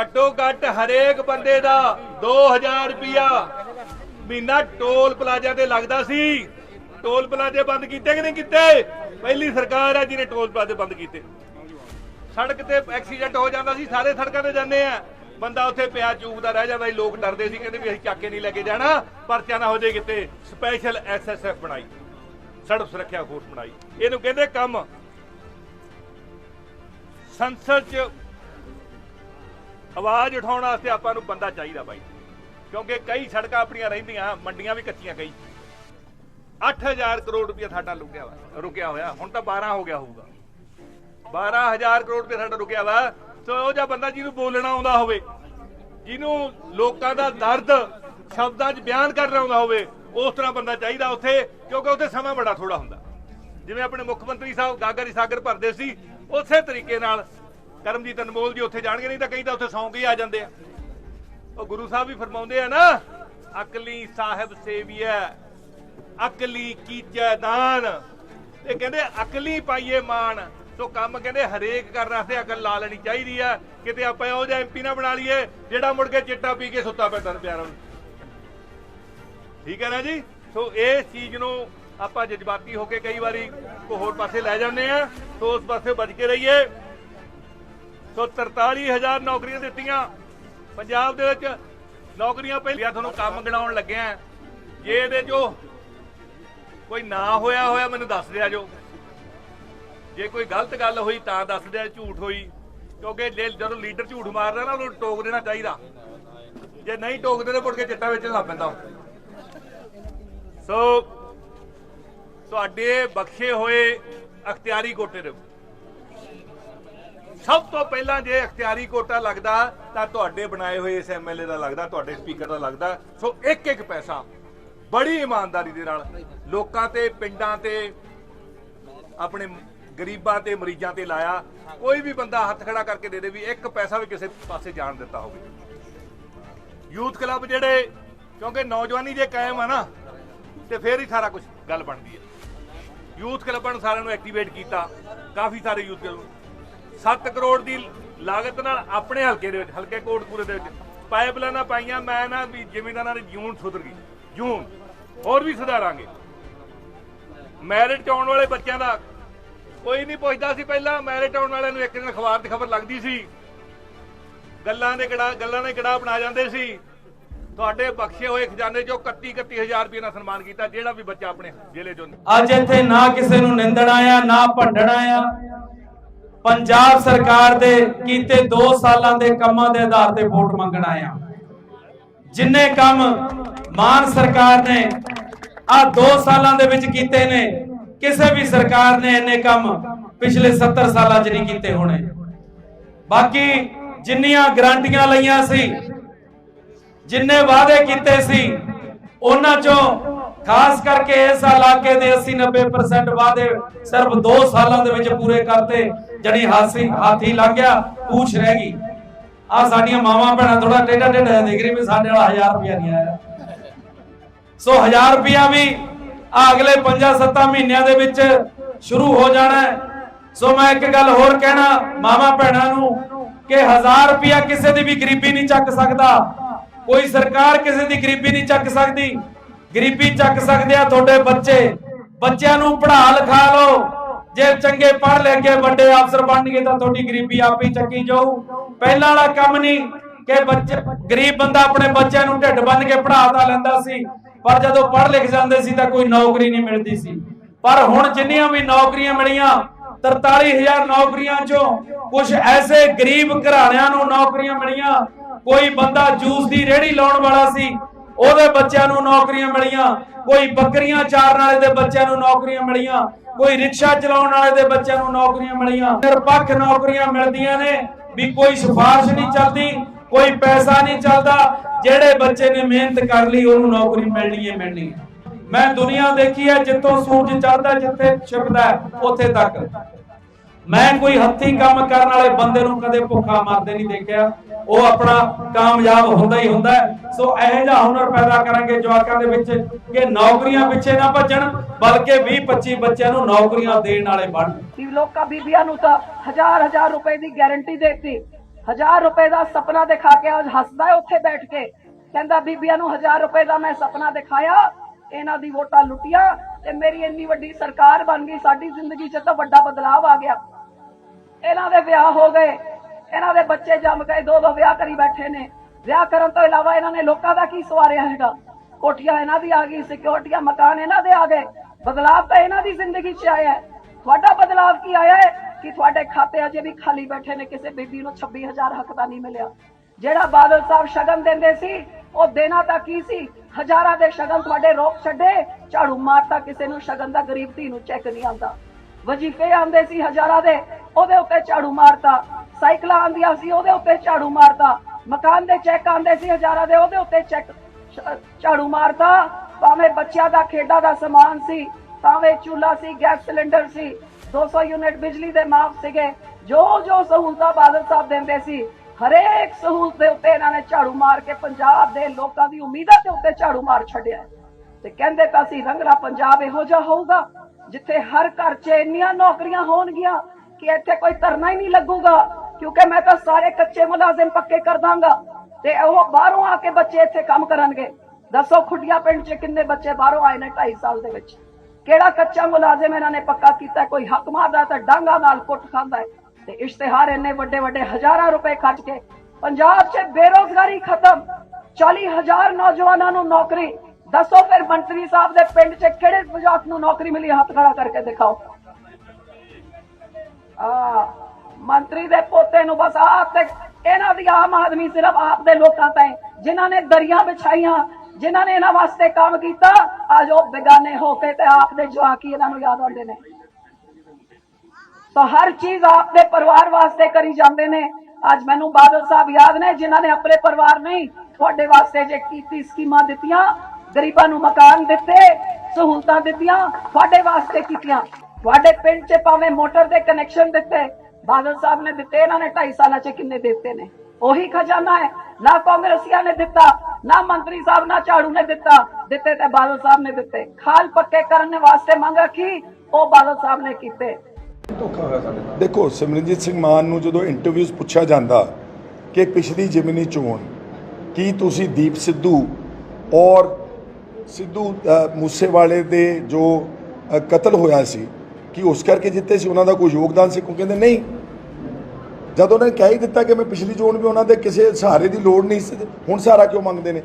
ਘੱਟੋ ਘੱਟ ਹਰੇਕ ਬੰਦੇ ਦਾ 2000 ਰੁਪਿਆ ਮਹੀਨਾ ਟੋਲ ਪਲਾਜ਼ਾ ਤੇ ਲੱਗਦਾ ਸੀ। ਟੋਲ ਪਲਾਜ਼ੇ ਬੰਦ ਕੀਤੇ ਕਿ ਨਹੀਂ ਕੀਤੇ? ਪਹਿਲੀ ਸਰਕਾਰ ਆ ਜਿਹਨੇ ਟੋਲ ਪਲਾਜ਼ੇ ਬੰਦ ਕੀਤੇ। ਸੜਕ ਤੇ ਐਕਸੀਡੈਂਟ ਹੋ ਜਾਂਦਾ ਸੀ, ਸਾਰੇ ਸੜਕਾਂ ਤੇ ਜਾਂਦੇ ਆ। ਬੰਦਾ ਉੱਥੇ ਪਿਆ, ਚੂਕਦਾ ਰਹਿ ਜਾਂਦਾ ਸੀ, ਲੋਕ ਡਰਦੇ ਸੀ, ਕਹਿੰਦੇ ਵੀ ਅਸੀਂ ਚੱਕ ਕੇ ਨਹੀਂ ਲੈ ਕੇ ਜਾਣਾ, ਪਰਚਾ ਨਾ ਹੋ ਜਾਏ ਕਿਤੇ। ਸਪੈਸ਼ਲ ਐਸਐਸਐਫ ਬਣਾਈ। ਸੜਕ ਸੁਰੱਖਿਆ ਫੋਰਸ ਬਣਾਈ। ਇਹਨੂੰ ਕਹਿੰਦੇ ਕੰਮ। ਸੰਸਦ 'ਚ ਆਵਾਜ਼ ਉਠਾਉਣ ਵਾਸਤੇ ਆਪਾਂ ਨੂੰ ਬੰਦਾ ਚਾਹੀਦਾ ਬਾਈ। ਕਿਉਂਕਿ ਕਈ ਸੜਕਾਂ ਆਪਣੀਆਂ ਰਹਿੰਦੀਆਂ, ਮੰਡੀਆਂ ਵੀ ਕੱਚੀਆਂ ਕਈ। 8000 ਕਰੋੜ ਰੁਪਇਆ ਸਾਡਾ ਲੁਕਿਆ ਵਾ, ਰੁਕਿਆ ਹੋਇਆ। ਹੁਣ ਤਾਂ 12 ਹੋ ਗਿਆ ਹੋਊਗਾ। 12000 ਕਰੋੜ ਰੁਪਇਆ ਸਾਡਾ ਰੁਕਿਆ ਵਾ। ਸੋ ਉਹ ਜਿਹਾ ਬੰਦਾ ਜਿਹਨੂੰ ਬੋਲਣਾ ਆਉਂਦਾ ਹੋਵੇ, ਜਿਹਨੂੰ ਲੋਕਾਂ ਦਾ ਦਰਦ ਸ਼ਬਦਾਂ 'ਚ ਬਿਆਨ ਕਰਨਾ ਆਉਂਦਾ ਹੋਵੇ, ਉਸ ਤਰ੍ਹਾਂ ਬੰਦਾ ਚਾਹੀਦਾ ਉੱਥੇ, ਕਿਉਂਕਿ ਉੱਥੇ ਸਮਾਂ ਬੜਾ ਥੋੜਾ ਹੁੰਦਾ। ਜਿਵੇਂ ਆਪਣੇ ਮੁੱਖ ਮੰਤਰੀ ਸਾਹਿਬ ਗਾਗਰ ਸਾਗਰ ਭਰਦੇ ਸੀ, ਉਸੇ ਤਰੀਕੇ ਨਾਲ ਕਰਮਜੀਤ ਅਨਮੋਲ ਜੀ ਉੱਥੇ ਜਾਣਗੇ, ਨਹੀਂ ਤਾਂ ਕਈ ਤਾਂ ਉੱਥੇ ਸੌਂ ਕੇ ਆ ਜਾਂਦੇ ਆ। ਉਹ ਗੁਰੂ ਸਾਹਿਬ ਵੀ ਫਰਮਾਉਂਦੇ ਆ ਨਾ, ਅਕਲੀ ਸਾਹਿਬ ਸੇਵੀਐ, ਅਕਲੀ ਕੀਚੈ ਦਾਨ। ਤੇ ਕਹਿੰਦੇ, ਅਕਲੀ ਪਾਈਏ ਮਾਨ ਸੋ ਕੰਮ ਕਹਿੰਦੇ, ਹਰੇਕ ਕਰਨ ਵਾਸਤੇ ਅਕਲ ਲਾ ਲੈਣੀ ਚਾਹੀਦੀ ਆ। ਕਿਤੇ ਆਪਾਂ ਉਹ ਜਿਹਾ ਐਮਪੀ ਨਾ ਬਣਾ ਲਈਏ, ਜਿਹੜਾ ਮੁੜ ਕੇ ਚਿੱਟਾ ਪੀ ਕੇ ਸੁੱਤਾ ਪੈਂਦਾ ਪਿਆਰਾਂ ਨੂੰ ਠੀਕ ਹੈ ਨਾ ਜੀ? ਸੋ ਇਸ ਚੀਜ਼ ਨੂੰ ਆਪਾਂ ਜਜ਼ਬਾਤੀ ਹੋ ਕੇ ਕਈ ਵਾਰੀ ਕੋ ਹੋਰ ਪਾਸੇ ਲੈ ਜਾਂਦੇ ਆ। ਸੋ ਉਸ ਪਾਸੇ ਬਚ ਕੇ ਰਹੀਏ। ਸੋ 43000 ਨੌਕਰੀਆਂ ਦਿੱਤੀਆਂ। ਪੰਜਾਬ ਦੇ ਵਿੱਚ ਨੌਕਰੀਆਂ ਪਹਿਲੀਆਂ ਤੁਹਾਨੂੰ ਕੰਮ ਗਿਣਾਉਣ ਲੱਗਿਆ ਜੇ ਇਹਦੇ ਜੋ ਕੋਈ ਨਾ ਹੋਇਆ ਹੋਇਆ ਮੈਨੂੰ ਦੱਸ ਦਿਆ ਜੋ। ਜੇ ਕੋਈ ਗਲਤ ਗੱਲ ਹੋਈ ਤਾਂ ਦੱਸ ਦਿਆ ਝੂਠ ਹੋਈ। ਕਿਉਂਕਿ ਜੇ- ਜਦੋਂ ਲੀਡਰ ਝੂਠ ਮਾਰਦਾ ਨਾ, ਉਹਨੂੰ ਟੋਕ ਦੇਣਾ ਚਾਹੀਦਾ। ਜੇ ਨਹੀਂ ਟੋਕਦੇ ਤੇ ਮੁੜ ਕੇ ਚਿੱਟਾ ਵਿੱਚ ਲੱਗ ਪੈਂਦਾ। ਸੋ, ਤੁਹਾਡੇ ਬਖਸ਼ੇ ਹੋਏ ਅਖਤਿਆਰੀ ਕੋਟੇ ਦੇ ਸਭ ਤੋਂ ਪਹਿਲਾਂ ਜੇ ਅਖਤਿਆਰੀ ਕੋਟਾ ਲੱਗਦਾ, ਤਾਂ ਤੁਹਾਡੇ ਬਣਾਏ ਹੋਏ ਇਸ ਐਮਐਲਏ ਦਾ ਲੱਗਦਾ, ਤੁਹਾਡੇ ਸਪੀਕਰ ਦਾ ਲੱਗਦਾ। ਸੋ ਇੱਕ ਇੱਕ ਪੈਸਾ ਬੜੀ ਇਮਾਨਦਾਰੀ ਦੇ ਨਾਲ ਲੋਕਾਂ ਤੇ, ਪਿੰਡਾਂ ਤੇ, ਆਪਣੇ ਗਰੀਬਾਂ ਤੇ, ਮਰੀਜ਼ਾਂ ਤੇ ਲਾਇਆ। ਕੋਈ ਵੀ ਬੰਦਾ ਹੱਥ ਖੜਾ ਕਰਕੇ ਦੇ ਦੇ ਵੀ ਇੱਕ ਪੈਸਾ ਵੀ ਕਿਸੇ ਪਾਸੇ ਜਾਣ ਦਿੱਤਾ ਹੋਵੇ। ਯੂਥ ਕਲੱਬ ਜਿਹੜੇ, ਕਿਉਂਕਿ ਨੌਜਵਾਨੀ ਜੇ ਕਾਇਮ ਆ ਨਾ, ਤੇ ਫੇਰ ਹੀ ਸਾਰਾ ਕੁਝ ਗੱਲ ਬਣਦੀ ਹੈ। ਯੂਥ ਕਲੱਬਾਂ ਨੇ ਸਾਰਿਆਂ ਨੂੰ ਐਕਟੀਵੇਟ ਕੀਤਾ। ਕਾਫੀ ਸਾਰੇ ਯੂਥ ਕਲੱਬ 7 ਕਰੋੜ ਦੀ ਲਾਗਤ ਨਾਲ ਆਪਣੇ ਹਲਕੇ ਦੇ ਵਿੱਚ, ਹਲਕੇ ਕੋਟਪੂਰੇ ਦੇ ਵਿੱਚ ਪਾਈਪਲਾਈਨਾਂ ਪਾਈਆਂ, ਮੈਂ ਨਾ ਵੀ ਜ਼ਿਮੀਂਦਾਰਾਂ ਦੀ ਜੂਨ ਸੁਧਰ ਗਈ, ਜੂਨ। ਹੋਰ ਵੀ ਸੁਧਾਰਾਂਗੇ। ਮੈਰਿਟ ਚ ਆਉਣ ਵਾਲੇ ਬੱਚਿਆਂ ਦਾ ਕੋਈ ਨਹੀਂ ਪੁੱਛਦਾ ਸੀ ਪਹਿਲਾਂ ਮੈਰਿਟ ਆਉਣ ਵਾਲਿਆਂ ਨੂੰ ਇੱਕ ਦਿਨ ਅਖਬਾਰ ਦੀ ਖਬਰ ਲੱਗਦੀ ਸੀ। ਗੱਲਾਂ ਦੇ ਕਿਹੜਾ, ਗੱਲਾਂ ਦੇ ਕਿਹੜਾ ਬਣਾ ਜਾਂਦੇ ਸੀ। ਤੁਹਾਡੇ ਬਖਸ਼ੇ ਹੋਏ ਖਜ਼ਾਨੇ ਚੋਂ 31 31000 ਰੁਪਏ ਨਾਲ ਸਨਮਾਨ ਕੀਤਾ, ਜਿਹੜਾ ਵੀ ਬੱਚਾ ਆਪਣੇ ਜ਼ਿਲ੍ਹੇ ਚੋਂ ਅੱਜ ਇੱਥੇ ਨਾ ਕਿਸੇ ਨੂੰ ਨਿੰਦਣਾ ਆ ਨਾ ਭੰਡਣਾ ਆ ਪੰਜਾਬ ਸਰਕਾਰ ਦੇ ਕੀਤੇ 2 ਸਾਲਾਂ ਦੇ ਕੰਮਾਂ ਦੇ ਆਧਾਰ ਤੇ ਵੋਟ ਮੰਗਣ ਆਇਆ ਜਿੰਨੇ ਕੰਮ ਮਾਨ ਸਰਕਾਰ ਨੇ ਆ 2 ਸਾਲਾਂ ਦੇ ਵਿੱਚ ਕੀਤੇ ਨੇ, ਕਿਸੇ ਵੀ ਸਰਕਾਰ ਨੇ ਇੰਨੇ ਕੰਮ ਪਿਛਲੇ 70 ਸਾਲਾਂ 'ਚ ਨਹੀਂ ਕੀਤੇ ਹੋਣੇ। ਬਾਕੀ ਜਿੰਨੀਆਂ ਗਰੰਟੀਆਂ ਲਈਆਂ ਸੀ, ਜਿੰਨੇ ਵਾਅਦੇ ਕੀਤੇ ਸੀ, ਉਹਨਾਂ ਚੋਂ ਖਾਸ ਕਰਕੇ ਇਸ ਇਲਾਕੇ ਦੇ 80 90% ਵਾਅਦੇ ਸਿਰਫ 2 ਸਾਲਾਂ ਦੇ ਵਿੱਚ ਪੂਰੇ ਕਰਤੇ, ਜਣੀ ਹਾਸੀ, ਹਾਥੀ ਲੰਘ ਗਿਆ, ਪੂਛ ਰਹਿ ਗਈ। ਆ ਸਾਡੀਆਂ ਮਾਵਾਂ ਭੈਣਾਂ ਥੋੜਾ ਟੇਢਾ ਟੇਢਾ ਦੇਖ ਰਹੀ ਵੀ ਸਾਡੇ ਵਾਲਾ 1000 ਰੁਪਇਆ ਨਹੀਂ ਆਇਆ। ਸੋ 1000 ਰੁਪਇਆ ਵੀ ਆ ਅਗਲੇ 5-7 ਮਹੀਨਿਆਂ ਦੇ ਵਿੱਚ ਸ਼ੁਰੂ ਹੋ ਜਾਣਾ ਸੋ ਮੈਂ ਇੱਕ ਗੱਲ ਹੋਰ ਕਹਿਣਾ ਮਾਵਾਂ ਭੈਣਾਂ ਨੂੰ ਕਿ 1000 ਰੁਪਇਆ ਕਿਸੇ ਦੀ ਵੀ ਗਰੀਬੀ ਨਹੀਂ ਚੱਕ ਸਕਦਾ। ਕੋਈ ਸਰਕਾਰ ਕਿਸੇ ਦੀ ਗਰੀਬੀ ਨਹੀਂ ਚੱਕ ਸਕਦੀ। ਗਰੀਬੀ ਚੱਕ ਸਕਦੇ ਆ ਤੁਹਾਡੇ ਬੱਚੇ। ਬੱਚਿਆਂ ਨੂੰ ਪੜ੍ਹਾ ਲਿਖਾ ਲਓ। ਜੇ ਚੰਗੇ ਪੜ੍ਹ ਲੈ ਕੇ ਵੱਡੇ ਅਫਸਰ ਬਣਨਗੇ ਤਾਂ ਤੁਹਾਡੀ ਗਰੀਬੀ ਆਪੇ ਹੀ ਚੱਕੀ ਜਾਊ। ਪਹਿਲਾਂ ਵਾਲਾ ਕੰਮ ਨਹੀਂ ਕਿ ਬੱਚੇ, ਗਰੀਬ ਬੰਦਾ ਆਪਣੇ ਬੱਚਿਆਂ ਨੂੰ ਢਿੱਡ ਬੰਨ ਕੇ ਪੜ੍ਹਾ ਤਾਂ ਲੈਂਦਾ ਸੀ। ਪਰ ਜਦੋਂ ਪੜ੍ਹ ਲਿਖ ਜਾਂਦੇ ਸੀ ਤਾਂ ਕੋਈ ਨੌਕਰੀ ਨਹੀਂ ਮਿਲਦੀ ਸੀ। ਪਰ ਹੁਣ ਜਿੰਨੀਆਂ ਵੀ ਨੌਕਰੀਆਂ ਮਿਲੀਆਂ 43000 ਨੌਕਰੀਆਂ ਚੋਂ ਕੁਝ ਐਸੇ ਗਰੀਬ ਘਰਾਣਿਆਂ ਨੂੰ ਨੌਕਰੀਆਂ ਮਿਲੀਆਂ, ਕੋਈ ਬੰਦਾ ਜੂਸ ਦੀ ਰੇਹੜੀ ਲਾਉਣ ਵਾਲਾ ਸੀ ਉਹਦੇ ਬੱਚਿਆਂ ਨੂੰ ਨੌਕਰੀਆਂ ਮਿਲੀਆਂ, ਕੋਈ ਬੱਕਰੀਆਂ ਚਾਰਨ ਵਾਲੇ ਦੇ ਬੱਚਿਆਂ ਨੂੰ ਨੌਕਰੀਆਂ ਮਿਲੀਆਂ, ਕੋਈ ਰਿਕਸ਼ਾ ਚਲਾਉਣ ਵਾਲੇ ਦੇ ਬੱਚਿਆਂ ਨੂੰ ਨੌਕਰੀਆਂ ਮਿਲੀਆਂ। ਨਿਰਪੱਖ ਨੌਕਰੀਆਂ ਮਿਲਦੀਆਂ ਨੇ, ਵੀ ਕੋਈ ਸਿਫਾਰਿਸ਼ ਨਹੀਂ ਚੱਲਦੀ, ਕੋਈ ਪੈਸਾ ਨਹੀਂ ਚੱਲਦਾ, ਜਿਹੜੇ ਬੱਚੇ ਨੇ ਮਿਹਨਤ ਕਰ ਲਈ, ਉਹਨੂੰ ਨੌਕਰੀ ਮਿਲਣੀ ਹੈ ਮਿਲਣੀ ਹੈ। ਮੈਂ ਦੁਨੀਆ ਦੇਖੀ ਹੈ, ਜਿੱਥੋਂ ਸੂਰਜ ਚੜ੍ਹਦਾ, ਜਿੱਥੇ ਛਿਪਦਾ ਉੱਥੇ ਤੱਕ। ਮੈਂ ਕੋਈ ਹੱਥੀਂ ਕੰਮ ਕਰਨ ਵਾਲੇ ਬੰਦੇ ਨੂੰ ਕਦੇ ਭੁੱਖਾ ਮਰਦੇ ਨਹੀਂ ਦੇਖਿਆ। ਉਹ ਆਪਣਾ ਕਾਮਯਾਬ ਹੁੰਦਾ ਹੀ ਹੁੰਦਾ ਸੋ ਇਹੋ ਜਿਹਾ ਹੁਨਰ ਪੈਦਾ ਕਰਾਂਗੇ ਜਵਾਕਾਂ ਦੇ ਵਿੱਚ ਕਿ ਨੌਕਰੀਆਂ ਪਿੱਛੇ ਨਾ ਭੱਜਣ, ਬਲਕਿ 20 25 ਬੱਚਿਆਂ ਨੂੰ ਨੌਕਰੀਆਂ ਦੇਣ ਵਾਲੇ ਬਣਨ ਲੋਕਾਂ ਬੀਬੀਆਂ ਨੂੰ ਤਾਂ ਹਜ਼ਾਰ ਹਜ਼ਾਰ ਰੁਪਏ ਦੀ ਗਾਰੰਟੀ ਦੇਤੀ। ਹਜ਼ਾਰ ਰੁਪਏ ਦਾ ਸੁਪਨਾ ਦਿਖਾ ਕੇ ਅੱਜ ਹੱਸਦਾ ਉੱਥੇ ਬੈਠ ਕੇ। ਕਹਿੰਦਾ, ਬੀਬੀਆਂ ਨੂੰ ਹਜ਼ਾਰ ਰੁਪਏ ਦਾ ਮੈਂ ਸੁਪਨਾ ਦਿਖਾਇਆ, ਇਹਨਾਂ ਦੀ ਵੋਟਾਂ ਲੁੱਟੀਆਂ ਤੇ ਮੇਰੀ ਇੰਨੀ ਵੱਡੀ ਸਰਕਾਰ ਬਣ ਗਈ, ਸਾਡੀ ਜ਼ਿੰਦਗੀ 'ਚ ਤਾਂ ਵੱਡਾ ਬਦਲਾਅ ਆ ਗਿਆ। ਇਹਨਾਂ ਦੇ ਵਿਆਹ ਹੋ ਗਏ। ਇਹਨਾਂ ਦੇ ਬੱਚੇ ਜੰਮ ਗਏ। ਦੋ ਦੋ ਵਿਆਹ ਕਰੀ ਬੈਠੇ ਨੇ। ਵਿਆਹ ਕਰਨ ਤੋਂ ਇਲਾਵਾ ਇਹਨਾਂ ਨੇ ਲੋਕਾਂ ਦਾ ਕੀ ਸਵਾਰਿਆ ਹੈਗਾ? ਕੋਠੀਆਂ ਇਹਨਾਂ ਦੀ ਆ ਗਈ ਸਿਕਿਉਰਟੀਆਂ, ਮਕਾਨ ਇਹਨਾਂ ਦੇ ਆ ਗਏ। ਬਦਲਾਅ ਤਾਂ ਇਹਨਾਂ ਦੀ ਜ਼ਿੰਦਗੀ 'ਚ ਆਇਆ ਹੈ। ਤੁਹਾਡਾ ਬਦਲਾਅ ਕੀ ਆਇਆ ਹੈ? ਕਿ ਤੁਹਾਡੇ ਖਾਤੇ ਅਜੇ ਵੀ ਖਾਲੀ ਬੈਠੇ ਨੇ। ਕਿਸੇ ਬੀਬੀ ਨੂੰ 26000 ਹੱਕ ਦਾ ਨਹੀਂ ਮਿਲਿਆ। ਜਿਹੜਾ ਬਾਦਲ ਸਾਹਿਬ ਸ਼ਗਨ ਦਿੰਦੇ ਸੀ, ਉਹ ਦੇਣਾ ਤਾਂ ਕੀ ਸੀ? ਹਜ਼ਾਰਾਂ ਦੇ ਸ਼ਗਨ ਤੁਹਾਡੇ ਰੋਕ ਛੱਡੇ। ਝਾੜੂ ਮਾਰਤਾ ਕਿਸੇ ਨੂੰ, ਸ਼ਗਨ ਦਾ ਗਰੀਬ ਧੀ ਨੂੰ ਚੈੱਕ ਨਹੀਂ ਆਉਂਦਾ। ਵਜੀਫੇ ਆਉਂਦੇ ਸੀ ਹਜ਼ਾਰਾਂ ਦੇ। ਉਹਦੇ ਉੱਤੇ ਝਾੜੂ ਮਾਰਤਾ। ਸਾਈਕਲਾਂ ਆਉਂਦੀਆਂ ਸੀ, ਉਹਦੇ ਉੱਤੇ ਝਾੜੂ ਮਾਰਤਾ। ਮਕਾਨ ਦੇ ਚੈੱਕ ਆਉਂਦੇ ਸੀ, ਹਜ਼ਾਰਾਂ ਦੇ ਉਹਦੇ ਉੱਤੇ ਚੈੱਕ ਝਾੜੂ ਮਾਰਤਾ। ਭਾਵੇਂ ਬੱਚਿਆਂ ਦਾ, ਖੇਡਾਂ ਦਾ ਸਮਾਨ ਸੀ, ਭਾਵੇਂ ਚੁੱਲ੍ਹਾ ਸੀ, ਗੈਸ ਸਿਲੰਡਰ ਸੀ 200 ਯੂਨਿਟ ਬਿਜਲੀ ਦੇ ਮਾਫ ਸੀਗੇ। ਜੋ ਜੋ ਸਹੂਲਤਾਂ ਬਾਦਲ ਸਾਹਿਬ ਦਿੰਦੇ ਸੀ, ਹਰੇਕ ਸਹੂਲਤ ਦੇ ਉੱਤੇ ਇਹਨਾਂ ਨੇ ਝਾੜੂ ਮਾਰ ਕੇ ਪੰਜਾਬ ਦੇ ਲੋਕਾਂ ਦੀ ਉਮੀਦਾਂ ਦੇ ਉੱਤੇ ਝਾੜੂ ਮਾਰ ਛੱਡਿਆ। ਤੇ ਕਹਿੰਦੇ ਤਾਂ ਸੀ, ਰੰਗਲਾ ਪੰਜਾਬ ਇਹੋ ਜਿਹਾ ਹੋਊਗਾ, ਜਿੱਥੇ ਹਰ ਘਰ 'ਚ ਇੰਨੀਆਂ ਨੌਕਰੀਆਂ ਹੋਣਗੀਆਂ ਕਿ ਇੱਥੇ ਕੋਈ ਧਰਨਾ ਹੀ ਨਹੀਂ ਲੱਗੂਗਾ, ਕਿਉਂਕਿ ਮੈਂ ਤਾਂ ਸਾਰੇ ਕੱਚੇ ਮੁਲਾਜ਼ਮ ਪੱਕੇ ਕਰ ਦਾਂਗਾ। ਤੇ ਉਹ ਬਾਹਰੋਂ ਆ ਕੇ ਬੱਚੇ ਇੱਥੇ ਕੰਮ ਕਰਨਗੇ। ਦੱਸੋ ਖੁੱਡੀਆਂ ਪਿੰਡ 'ਚ ਕਿੰਨੇ ਬੱਚੇ ਬਾਹਰੋਂ ਆਏ ਨੇ 2.5 ਸਾਲ ਦੇ ਵਿੱਚ? ਕਿਹੜਾ ਕੱਚਾ ਮੁਲਾਜ਼ਮ ਇਹਨਾਂ ਨੇ ਪੱਕਾ ਕੀਤਾ? ਕੋਈ ਹੱਕ ਮਾਰਦਾ ਤਾਂ ਡਾਂਗਾ ਨਾਲ ਕੁੱਟ ਖਾਂਦਾ ਹੈ। ਤੇ ਇਸ਼ਤਿਹਾਰ ਇੰਨੇ ਵੱਡੇ ਵੱਡੇ ਹਜ਼ਾਰਾਂ ਰੁਪਏ ਖਰਚ ਕੇ ਪੰਜਾਬ 'ਚ ਬੇਰੋਜ਼ਗਾਰੀ ਖਤਮ। 40000 ਨੌਜਵਾਨਾਂ ਨੂੰ ਨੌਕਰੀ। ਦੱਸੋ ਫਿਰ ਮੰਤਰੀ ਸਾਹਿਬ ਦੇ ਪਿੰਡ 'ਚ ਕਿਹੜੇ ਮਜ਼ਾਕ ਨੂੰ ਨੌਕਰੀ ਮਿਲੀ? ਹੱਥ ਖੜਾ ਕਰਕੇ ਦਿਖਾਓ। ਆ, ਮੰਤਰੀ ਦੇ ਪੋਤੇ ਨੂੰ ਬਸ ਆਪ ਤੇ ਇਹਨਾਂ ਦੀ ਆਮ ਆਦਮੀ ਸਿਰਫ ਆਪ ਦੇ ਲੋਕਾਂ ਤਾਈਂ, ਜਿਨ੍ਹਾਂ ਨੇ ਦਰੀਆਂ ਵਿਛਾਈਆਂ, ਜਿਨ੍ਹਾਂ ਨੇ ਇਹਨਾਂ ਵਾਸਤੇ ਕੰਮ ਕੀਤਾ ਅੱਜ ਉਹ ਬੇਗਾਨੇ ਹੋ ਕੇ ਤੇ ਆਪ ਦੇ ਜਵਾਕੀ ਇਹਨਾਂ ਨੂੰ ਯਾਦ ਆਉਂਦੇ ਨੇ। ਤਾਂ ਹਰ ਚੀਜ਼ ਆਪਦੇ ਪਰਿਵਾਰ ਵਾਸਤੇ ਕਰੀ ਜਾਂਦੇ ਨੇ। ਅੱਜ ਮੈਨੂੰ ਬਾਦਲ ਸਾਹਿਬ ਯਾਦ ਨੇ, ਜਿਨ੍ਹਾਂ ਨੇ ਆਪਣੇ ਪਰਿਵਾਰ ਨਹੀਂ ਤੁਹਾਡੇ ਵਾਸਤੇ ਜੇ ਕੀਤੀ ਸਕੀਮਾਂ ਦਿੱਤੀਆਂ, ਗਰੀਬਾਂ ਨੂੰ ਮਕਾਨ ਦਿੱਤੇ, ਸਹੂਲਤਾਂ ਦਿੱਤੀਆਂ, ਤੁਹਾਡੇ ਵਾਸਤੇ ਕੀਤੀਆਂ। ਤੁਹਾਡੇ ਪਿੰਡ 'ਚ ਭਾਵੇਂ ਮੋਟਰ ਦੇ ਕਨੈਕਸ਼ਨ ਦਿੱਤੇ ਬਾਦਲ ਸਾਹਿਬ ਨੇ ਦਿੱਤੇ ਇਹਨਾਂ ਨੇ 2.5 ਸਾਲਾਂ 'ਚ ਕਿੰਨੇ ਦਿੱਤੇ ਨੇ? ਉਹੀ ਖਜ਼ਾਨਾ ਹੈ। ਨਾ ਕਾਂਗਰਸੀਆਂ ਨੇ ਦਿੱਤਾ ਨਾ ਮੰਤਰੀ ਸਾਹਿਬ ਨਾ ਝਾੜੂ ਨੇ ਦਿੱਤਾ। ਦਿੱਤੇ ਤੇ ਬਾਦਲ ਸਾਹਿਬ ਨੇ ਦਿੱਤੇ। ਖਾਲ ਪੱਕੇ ਕਰਨ ਵਾਸਤੇ ਮੰਗ ਰੱਖੀ ਉਹ ਬਾਦਲ ਸਾਹਿਬ ਨੇ ਕੀਤੇ। ਦੇਖੋ ਸਿਮਰਨਜੀਤ ਸਿੰਘ ਮਾਨ ਨੂੰ ਜਦੋਂ ਇੰਟਰਵਿਊਜ਼ ਪੁੱਛਿਆ ਜਾਂਦਾ ਕਿ ਪਿਛਲੀ ਜਿਮਨੀ ਚੋਣ ਕੀ ਤੁਸੀਂ ਦੀਪ ਸਿੱਧੂ ਔਰ ਸਿੱਧੂ ਮੂਸੇਵਾਲੇ ਦੇ ਜੋ ਕਤਲ ਹੋਇਆ ਸੀ ਕਿ ਉਸ ਕਰਕੇ ਜਿੱਤੇ ਸੀ, ਉਹਨਾਂ ਦਾ ਕੋਈ ਯੋਗਦਾਨ ਸੀ, ਕਿਉਂਕਿ ਕਹਿੰਦੇ ਨਹੀਂ। ਜਦ ਉਹਨਾਂ ਨੇ ਕਹਿ ਹੀ ਦਿੱਤਾ ਕਿ ਮੈਂ ਪਿਛਲੀ ਚੋਣ ਵੀ ਉਹਨਾਂ ਦੇ ਕਿਸੇ ਸਹਾਰੇ ਦੀ ਲੋੜ ਨਹੀਂ ਸੀ, ਹੁਣ ਸਹਾਰਾ ਕਿਉਂ ਮੰਗਦੇ ਨੇ?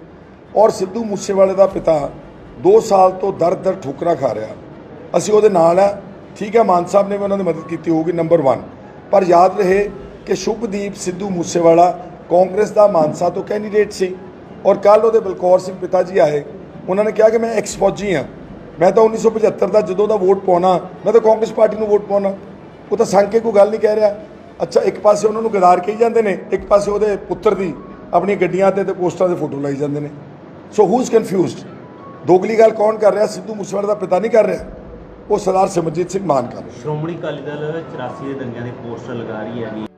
ਔਰ ਸਿੱਧੂ ਮੂਸੇਵਾਲੇ ਦਾ ਪਿਤਾ 2 ਸਾਲ ਤੋਂ ਦਰ ਦਰ ਠੋਕਰਾ ਖਾ ਰਿਹਾ। ਅਸੀਂ ਉਹਦੇ ਨਾਲ ਆ। ਠੀਕ ਹੈ ਮਾਨ ਸਾਹਿਬ ਨੇ ਵੀ ਉਹਨਾਂ ਦੀ ਮਦਦ ਕੀਤੀ ਹੋਊਗੀ ਨੰਬਰ 1 ਪਰ ਯਾਦ ਰਹੇ ਕਿ ਸ਼ੁਭਦੀਪ ਸਿੱਧੂ ਮੂਸੇਵਾਲਾ ਕਾਂਗਰਸ ਦਾ ਮਾਨਸਾ ਤੋਂ ਕੈਂਡੀਡੇਟ ਸੀ। ਔਰ ਕੱਲ ਉਹਦੇ ਬਲਕੌਰ ਸਿੰਘ ਪਿਤਾ ਜੀ ਆਏ। ਉਹਨਾਂ ਨੇ ਕਿਹਾ ਕਿ ਮੈਂ ਐਕਸ ਫੌਜੀ ਹਾਂ। ਮੈਂ ਤਾਂ 1975 ਦਾ ਜਦੋਂ ਦਾ ਵੋਟ ਪਾਉਣਾ, ਮੈਂ ਤਾਂ ਕਾਂਗਰਸ ਪਾਰਟੀ ਨੂੰ ਵੋਟ ਪਾਉਣਾ। ਉਹ ਤਾਂ ਸੰਗ ਕੇ ਕੋਈ ਗੱਲ ਨਹੀਂ ਕਹਿ ਰਿਹਾ। ਅੱਛਾ, ਇੱਕ ਪਾਸੇ ਉਹਨਾਂ ਨੂੰ ਗਦਾਰ ਕਹੀ ਜਾਂਦੇ ਨੇ, ਇੱਕ ਪਾਸੇ ਉਹਦੇ ਪੁੱਤਰ ਦੀ ਆਪਣੀਆਂ ਗੱਡੀਆਂ ਤੇ ਤੇ ਪੋਸਟਰਾਂ ਦੇ ਫੋਟੋ ਲਾਈ ਜਾਂਦੇ ਨੇ। ਸੋ ਹੂ ਇਜ਼ ਕਨਫਿਊਜ਼ਡ ਦੋਗਲੀ ਗੱਲ ਕੌਣ ਕਰ ਰਿਹਾ? ਸਿੱਧੂ ਮੂਸੇਵਾਲੇ ਦਾ ਪਿਤਾ ਨਹੀਂ ਕਰ ਰਿਹਾ। ਉਹ ਸਰਦਾਰ ਸਿਮਰਜੀਤ ਸਿੰਘ ਮਾਨ ਕਰ ਸ਼੍ਰੋਮਣੀ ਅਕਾਲੀ ਦਲ 84 ਦੇ ਦੰਗਿਆਂ ਦੇ ਪੋਸਟਰ ਲਗਾ ਰਹੀ ਹੈਗੀ।